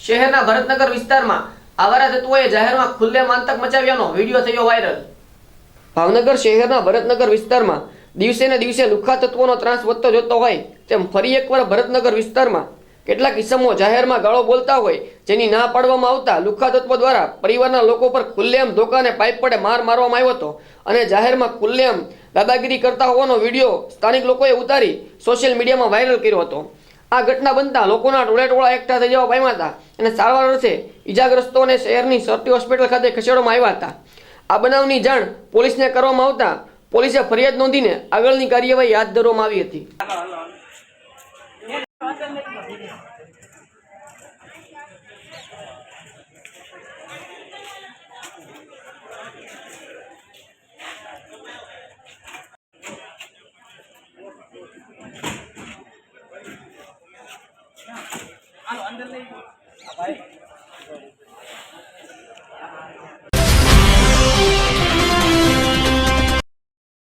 શહેરના ભરતનગર વિસ્તારમાં આવારા તત્વોએ જાહેરમાં ખુલ્લે આતંક મચાવ્યાનો વીડિયો થયો વાયરલ. ભાવનગર શહેરના ભરતનગર વિસ્તારમાં દિવસે ને દિવસે લુખા તત્વોનો ત્રાસ વધતો જતો હોય તેમ ફરી એકવાર ભરતનગર વિસ્તારમાં કેટલાક ઇસમો જાહેરમાં ગાળો બોલતા હોય જેની ના પાડવામાં આવતા લુખા તત્વો દ્વારા પરિવારના લોકો પર ખુલ્લેઆમ ધોકાને પાઇપ પડે માર મારવામાં આવ્યો હતો અને જાહેરમાં ખુલ્લેમ દાદાગીરી કરતા હોવાનો વીડિયો સ્થાનિક લોકોએ ઉતારી સોશિયલ મીડિયામાં વાયરલ કર્યો હતો. આ ઘટના બનતા લોકોના ટોળેટોળા એકઠા થઈ જવા પામ્યા હતા અને સારવાર અર્થે ઇજાગ્રસ્તોને શહેરની સરટી હોસ્પિટલ ખાતે ખસેડવામાં આવ્યા હતા. આ બનાવની જાણ પોલીસને કરવામાં આવતા પોલીસે ફરિયાદ નોંધીને આગળની કાર્યવાહી હાથ ધરવામાં આવી હતી. अंदर नहीं